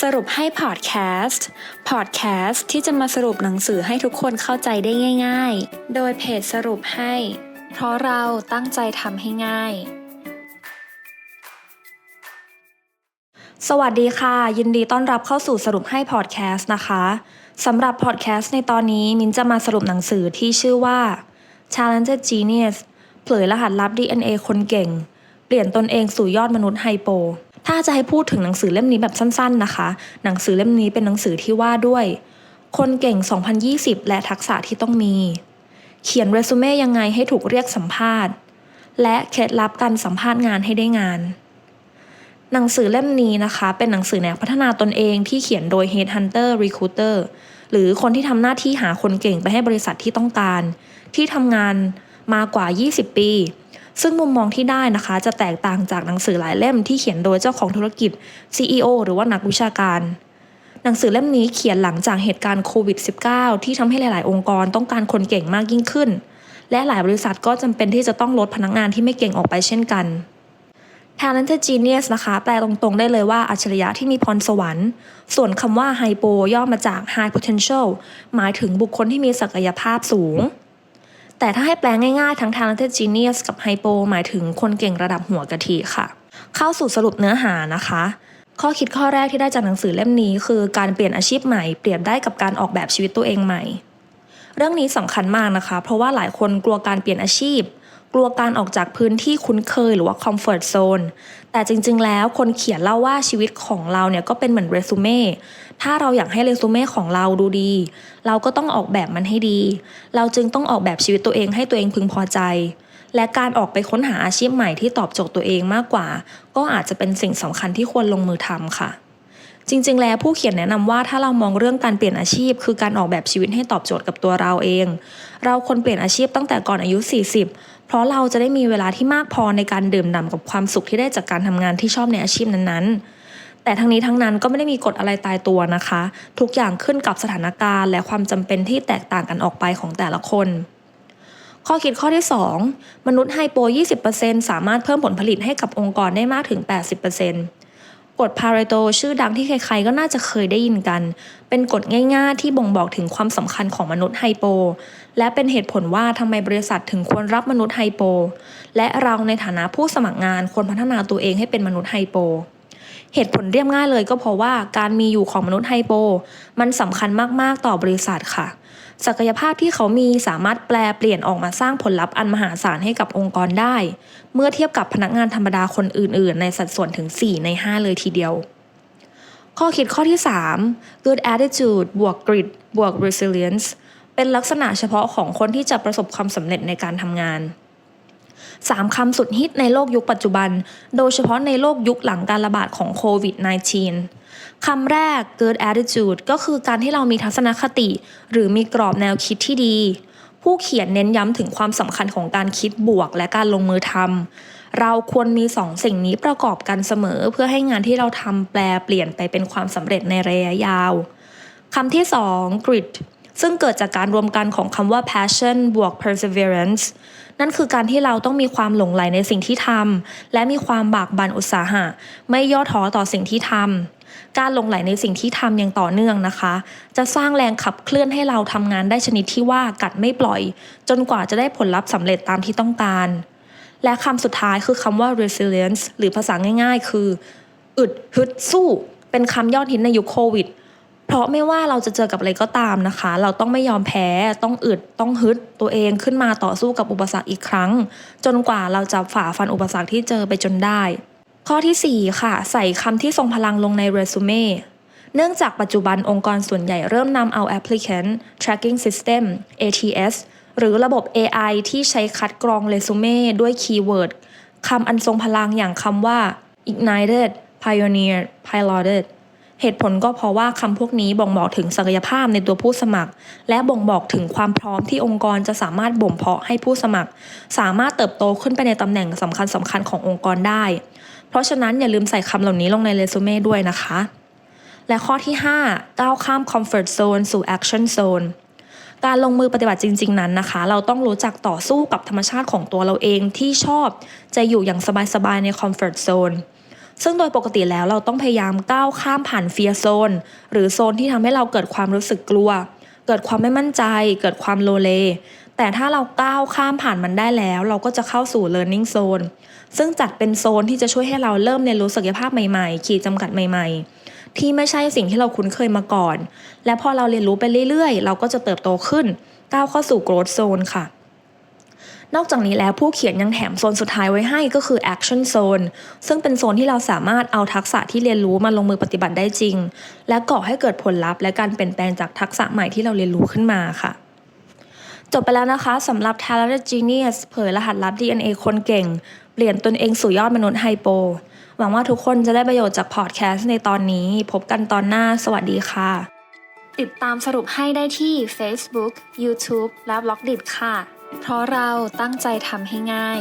สรุปให้พอดแคสต์ พอดแคสต์ที่จะมาสรุปหนังสือให้ทุกคนเข้าใจได้ง่าย ๆ โดยเพจสรุปให้ เพราะเราตั้งใจทำให้ง่าย สวัสดีค่ะ ยินดีต้อนรับเข้าสู่สรุปให้พอดแคสต์นะคะสำหรับพอดแคสต์ในตอนนี้มินจะมาสรุปหนังสือที่ชื่อว่า Talented Genius เผยรหัสลับ DNA คนเก่ง เปลี่ยนตนเองสู่ยอดมนุษย์ไฮโป ถ้าจะให้พูดถึงหนังสือเล่มนี้แบบสั้นๆนะคะ หนังสือเล่มนี้เป็นหนังสือที่ว่าด้วย คนเก่ง 2020 และทักษะที่ต้องมี เขียนเรซูเม่ยังไงให้ถูกเรียกสัมภาษณ์ และเคล็ดลับการสัมภาษณ์งานให้ได้งาน หนังสือเล่มนี้นะคะ เป็นหนังสือแนวพัฒนาตนเองที่เขียนโดย Headhunter Recruiter หรือคนที่ทำหน้าที่หาคนเก่งไปให้บริษัทที่ต้องการ ที่ทำงานมากว่า 20 ปี ซึ่งมุมมองที่ได้นะคะ จะแตกต่างจากหนังสือหลายเล่มที่เขียนโดยเจ้าของธุรกิจ CEO หรือว่านักวิชาการ หนังสือเล่มนี้เขียนหลังจากเหตุการณ์โควิด -19 ที่ทำให้หลาย ๆ องค์กรต้องการคนเก่งมากยิ่งขึ้น และหลายบริษัทก็จำเป็นที่จะต้องลดพนักงานที่ไม่เก่งออกไปเช่นกัน Talented Genius นะคะ แปลตรงๆ ได้เลยว่าอัจฉริยะที่มีพรสวรรค์ ส่วนคำว่า Hypo ย่อมาจาก High Potential หมายถึงบุคคลที่มีศักยภาพสูง แต่ถ้าให้แปลง่ายๆ ทั้ง Talented Genius กับ Hypo หมายถึงคนเก่งระดับหัวกะทิค่ะ เข้าสู่สรุปเนื้อหานะคะ ข้อคิดข้อแรกที่ได้จากหนังสือเล่มนี้ คือการเปลี่ยนอาชีพใหม่เปรียบได้กับการออกแบบชีวิตตัวเองใหม่ เรื่องนี้สำคัญมากนะคะ เพราะว่าหลายคนกลัวการเปลี่ยนอาชีพ ลัวการออกจากพื้นที่คุ้นเคยหรือว่า comfort zone แต่จริง ๆ แล้วคนเขียนเล่าว่าชีวิตของเราเนี่ยก็เป็นเหมือนเรซูเม่ถ้าเราอยากให้เรซูเม่ของเราดูดี เราก็ต้องออกแบบมันให้ดี เราจึงต้องออกแบบชีวิตตัวเองให้ตัวเองพึงพอใจ และการออกไปค้นหาอาชีพใหม่ที่ตอบโจทย์ตัวเองมากกว่า ก็อาจจะเป็นสิ่งสำคัญที่ควรลงมือทำค่ะจริง ๆ แล้วผู้เขียนแนะนำว่าถ้าเรามองเรื่องการเปลี่ยนอาชีพ คือการออกแบบชีวิตให้ตอบโจทย์กับตัวเราเอง เราควรเปลี่ยนอาชีพตั้งแต่ก่อนอายุ 40 เพราะเราจะได้มีเวลาที่มากพอในการดื่มด่ำกับความสุขที่ได้จากการทำงานที่ชอบในอาชีพนั้นๆ แต่ทั้งนี้ทั้งนั้นก็ไม่ได้มีกฎอะไรตายตัวนะคะ ทุกอย่างขึ้นกับสถานการณ์ และความจำเป็นที่แตกต่างกันออกไปของแต่ละคน ข้อคิดข้อที่ 2 มนุษย์ไฮโป 20%สามารถเพิ่มผลผลิตให้กับองค์กรได้มากถึง 80%กฎพาเรโตชื่อดังที่ใครๆก็น่าจะเคยได้ยินกัน เป็นกฎง่ายๆที่บ่งบอกถึงความสำคัญของมนุษย์ไฮโป และเป็นเหตุผลว่าทำไมบริษัทถึงควรรับมนุษย์ไฮโป และเราในฐานะผู้สมัครงานควรพัฒนาตัวเองให้เป็นมนุษย์ไฮโป เหตุผลเรียบง่ายเลยก็เพราะว่าการมีอยู่ของมนุษย์ไฮโป มันสำคัญมากๆต่อบริษัทค่ะ ศักยภาพที่เขามีสามารถแปลเปลี่ยนออกมาสร้างผลลัพธ์อันมหาศาลให้กับองค์กรได้ เมื่อเทียบกับพนักงานธรรมดาคนอื่น ๆ ในสัดส่วนถึง 4 ใน 5 เลยทีเดียวข้อคิดข้อที่ 3 good attitude บวก grit บวก resilience เป็นลักษณะเฉพาะของคนที่จะประสบความสำเร็จในการทำงาน3คำสุดฮิตในโลกยุคปัจจุบัน โดยเฉพาะในโลกยุคหลังการระบาดของโควิด -19 คำแรก good attitude ก็คือการที่เรามีทัศนคติ หรือมีกรอบแนวคิดที่ดี ผู้เขียนเน้นย้ำถึงความสำคัญของการคิดบวกและการลงมือทำ เราควรมีสองสิ่งนี้ประกอบกันเสมอ เพื่อให้งานที่เราทำแปลเปลี่ยนไปเป็นความสำเร็จในระยะยาว คำที่สอง grit ซึ่งเกิดจากการรวมกันของคำว่า passion บวก perseverance นั่นคือการที่เราต้องมีความหลงใหลในสิ่งที่ทำและมีความบากบั่นอุตสาหะ ไม่ย่อท้อต่อสิ่งที่ทำการหลงใหลในสิ่งที่ทำอย่างต่อเนื่องนะคะ จะสร้างแรงขับเคลื่อนให้เราทำงานได้ชนิดที่ว่ากัดไม่ปล่อย จนกว่าจะได้ผลลัพธ์สำเร็จตามที่ต้องการ และคำสุดท้ายคือคำว่า resilience หรือภาษาง่าย ๆ คือ อึดฮึดสู้ เป็นคำยอดฮิตในยุคโควิด ราะไม่ว่าเราจะเจอกับอะไรก็ตามนะคะ เราต้องไม่ยอมแพ้ ต้องอึด ต้องฮึดตัวเองขึ้นมาต่อสู้กับอุปสรรคอีกครั้ง จนกว่าเราจะฝ่าฟันอุปสรรคที่เจอไปจนได้ ข้อที่ 4 ค่ะ ใส่คำที่ทรงพลังลงในเรซูเม่เนื่องจากปัจจุบันองค์กรส่วนใหญ่เริ่มนำเอา Applicant Tracking System ATS หรือระบบ AI ที่ใช้คัดกรองเรซูเม่ด้วยคีย์เวิร์ดคำอันทรงพลังอย่างคำว่า ignited pioneer piloted เหตุผลก็เพราะว่าคำพวกนี้บ่งบอกถึงศักยภาพในตัวผู้สมัคร และบ่งบอกถึงความพร้อมที่องค์กรจะสามารถบ่มเพาะให้ผู้สมัคร สามารถเติบโตขึ้นไปในตำแหน่งสำคัญสำคัญขององค์กรได้ เพราะฉะนั้นอย่าลืมใส่คำเหล่านี้ลงในเรซูเม่ด้วยนะคะ และข้อที่ 5 ก้าวข้าม comfort zone สู่ action zone การลงมือปฏิบัติจริง ๆ นั้นนะคะ เราต้องรู้จักต่อสู้กับธรรมชาติของตัวเราเองที่ชอบจะอยู่อย่างสบายๆใน comfort zone ซึ่ ซึ่งโดยปกติแล้วเราต้องพยายามก้าวข้ามผ่านเฟียโซนหรือโซนที่ทำให้เราเกิดความรู้สึกกลัว เกิดความไม่มั่นใจ เกิดความโลเล แต่ถ้าเราก้าวข้ามผ่านมันได้แล้ว เราก็จะเข้าสู่ learning zone ซึ่งจัดเป็นโซนที่จะช่วยให้เราเริ่มเรียนรู้ศักยภาพใหม่ๆ ขีดจำกัดใหม่ ๆ ที่ไม่ใช่สิ่งที่เราคุ้นเคยมาก่อน และพอเราเรียนรู้ไปเรื่อยๆ เราก็จะเติบโตขึ้น ก้าวเข้าสู่ growth zone ค่ะ นอกจากนี้แล้วผู้เขียนยังแถมโซนสุดท้ายไว้ให้ก็คือ action zone ซึ่งเป็นโซนที่เราสามารถเอาทักษะที่เรียนรู้มาลงมือปฏิบัติได้จริง และก่อให้เกิดผลลัพธ์และการเปลี่ยนแปลงจากทักษะใหม่ที่เราเรียนรู้ขึ้นมาค่ะจบไปแล้วนะคะสำหรับ Talented Genius เผยรหัสลับ DNA คนเก่ง เปลี่ยนตนเองสู่ยอดมนุษย์ไฮโป หวังว่าทุกคนจะได้ประโยชน์จากพอดแคสต์ในตอนนี้ พบกันตอนหน้า สวัสดีค่ะ ติดตามสรุปให้ได้ที่ Facebook, YouTube และ b ล็อกดิค่ะ เพราะเราตั้งใจทำให้ง่าย